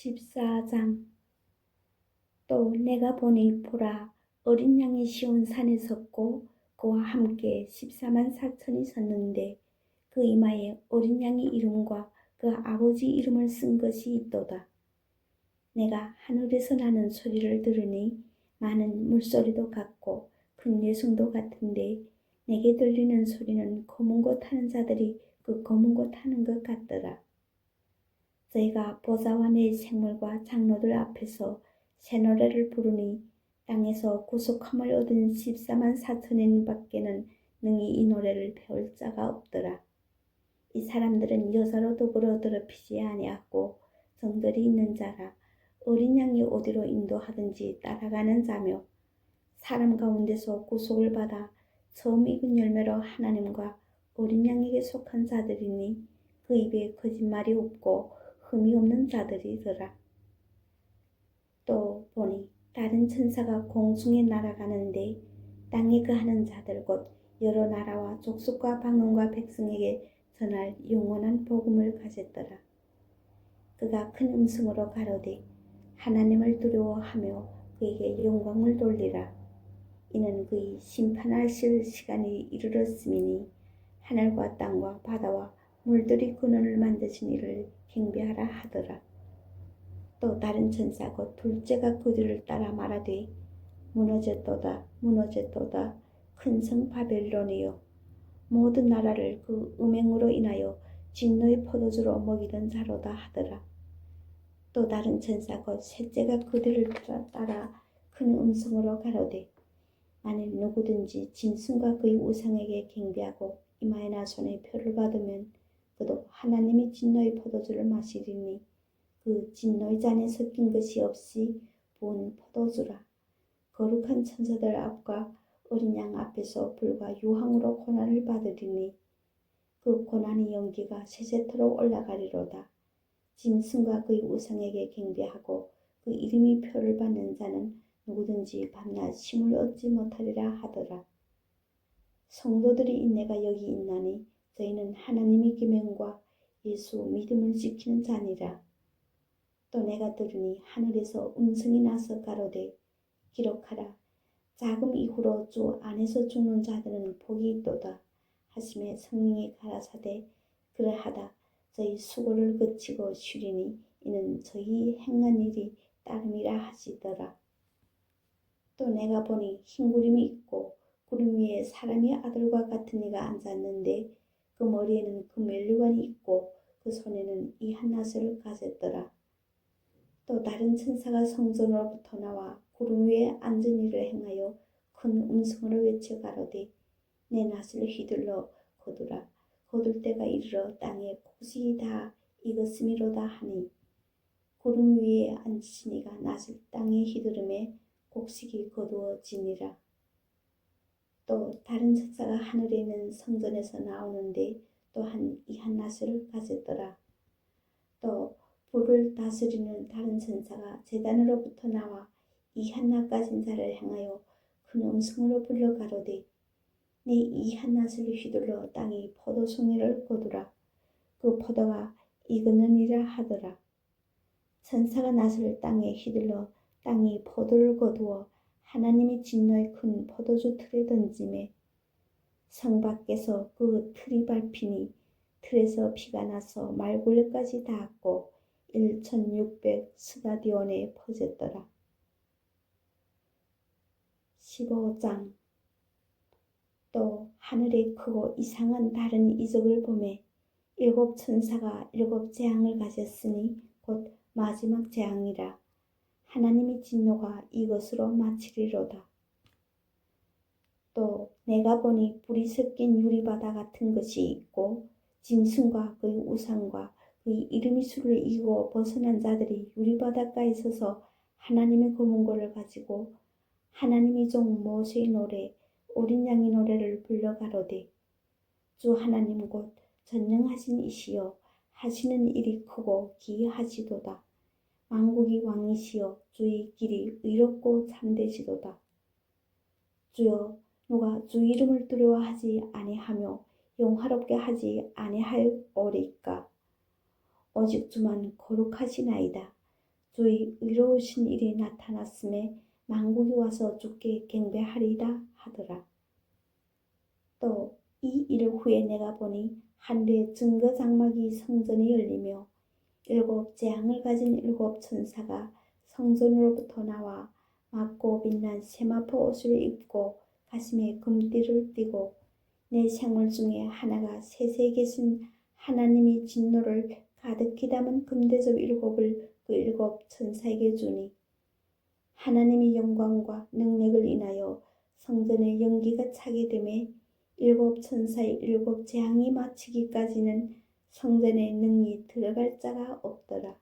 14장 또 내가 보니 보라 어린 양이 시온 산에 섰고 그와 함께 14만 4천이 섰는데 그 이마에 어린 양의 이름과 그 아버지 이름을 쓴 것이 있도다. 내가 하늘에서 나는 소리를 들으니 많은 물소리도 같고 큰 예성도 같은데 내게 들리는 소리는 검은 곳 타는 자들이 그 검은 곳 타는 것 같더라. 저희가 보좌와 내 생물과 장로들 앞에서 새 노래를 부르니 땅에서 구속함을 얻은 14만 4천인 밖에는 능히 이 노래를 배울 자가 없더라. 이 사람들은 여자로 더불어 더럽히지 아니하고 정들이 있는 자라 어린 양이 어디로 인도하든지 따라가는 자며 사람 가운데서 구속을 받아 처음 익은 열매로 하나님과 어린 양에게 속한 자들이니 그 입에 거짓말이 없고 흠이 없는 자들이더라. 또 보니 다른 천사가 공중에 날아가는데 땅에 거하는 자들 곧 여러 나라와 족속과 방언과 백성에게 전할 영원한 복음을 가졌더라. 그가 큰 음성으로 가로되 하나님을 두려워하며 그에게 영광을 돌리라. 이는 그의 심판하실 시간이 이르렀음이니 하늘과 땅과 바다와 물들이 근원을 만드신 이를 경배하라 하더라. 또 다른 천사 곧 둘째가 그 뒤를 따라 말하되 무너졌도다 무너졌도다 큰 성 바벨론이여 모든 나라를 그 음행으로 인하여 진노의 포도주로 먹이던 자로다 하더라. 또 다른 천사 곧 셋째가 그 뒤를 따라 큰 음성으로 가로되 만일 누구든지 짐승과 그의 우상에게 경배하고 이마에나 손에 표를 받으면 그도 하나님이 진노의 포도주를 마시리니 그 진노의 잔에 섞인 것이 없이 부은 포도주라. 거룩한 천사들 앞과 어린 양 앞에서 불과 유황으로 고난을 받으리니 그 고난의 연기가 세세토록 올라가리로다. 짐승과 그의 우상에게 경배하고 그 이름이 표를 받는 자는 누구든지 밤낮 쉼을 얻지 못하리라 하더라. 성도들이 인내가 여기 있나니 저희는 하나님의 기명과 예수 믿음을 지키는 자니라. 또 내가 들으니 하늘에서 음성이 나서 가로되 기록하라. 자금 이후로 주 안에서 죽는 자들은 복이 있도다. 하심에 성령이 가라사대 그러하다. 저희 수고를 거치고 쉬리니 이는 저희 행한 일이 따름이라 하시더라. 또 내가 보니 흰 구름이 있고 구름 위에 사람의 아들과 같은 이가 앉았는데 그 머리에는 그 멜류관이 있고 그 손에는 이 한나스를 가졌더라. 또 다른 천사가 성전으로부터 나와 구름 위에 앉은 이를 행하여 큰 음성으로 외쳐 가로되 내 낫을 휘둘러 거두라 거둘 때가 이르러 땅에 곡식이 다 익었음이로다 하니 구름 위에 앉으신 이가 낫을 땅에 휘두름에 곡식이 거두어지니라 또 다른 천사가 하늘에 있는 성전에서 나오는데 또한 이 한낫을 가졌더라. 또 불을 다스리는 다른 천사가 재단으로부터 나와 이 한낫 가진 자를 향하여 큰 음성으로 불러 가로되 네이 한낫을 휘둘러 땅이 포도송이를 거두라. 그 포도가 익었느니라 하더라. 천사가 낫을 땅에 휘둘러 땅이 포도를 거두어 하나님이 진노의 큰 포도주 틀에 던짐에 성 밖에서 그 틀이 밟히니 틀에서 피가 나서 말굴레까지 닿았고 1600 스타디온에 퍼졌더라. 15장 또 하늘에 크고 이상한 다른 이적을 보매 일곱 천사가 일곱 재앙을 가졌으니 곧 마지막 재앙이라 하나님의 진노가 이것으로 마치리로다. 또 내가 보니 불이 섞인 유리바다 같은 것이 있고 짐승과 그의 우상과 그의 이름이 술을 이고 벗어난 자들이 유리바닷가에 서서 하나님의 검은고를 가지고 하나님의 종 모세의 노래 어린 양의 노래를 불러 가로되 주 하나님 곧 전능하신 이시여 하시는 일이 크고 기이하시도다. 왕국이 왕이시여 주의 길이 의롭고 참되시도다. 주여 누가 주 이름을 두려워하지 아니하며 영화롭게 하지 아니하오리까 오직 주만 거룩하시나이다. 주의 의로우신 일이 나타났음에 만국이 와서 주께 경배하리라 하더라. 또 이 일 후에 내가 보니 하늘의 증거 장막이 성전에 열리며 일곱 재앙을 가진 일곱 천사가 성전으로부터 나와 맑고 빛난 세마포 옷을 입고 가슴에 금띠를 띠고 내 생물 중에 하나가 셋에 계신 하나님이 진노를 가득히 담은 금대접 일곱을 그 일곱 천사에게 주니 하나님이 영광과 능력을 인하여 성전에 연기가 차게 되매 일곱 천사의 일곱 재앙이 마치기까지는 성전에 능히 들어갈 자가 없더라.